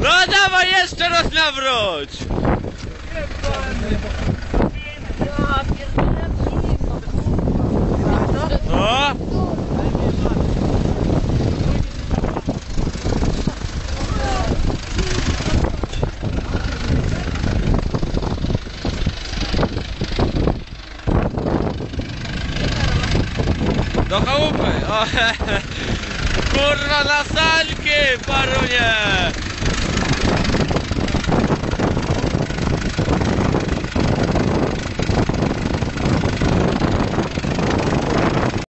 No dawaj jeszcze raz nawróć! No! Do chałupy! O, Corra la sal salche, paronia!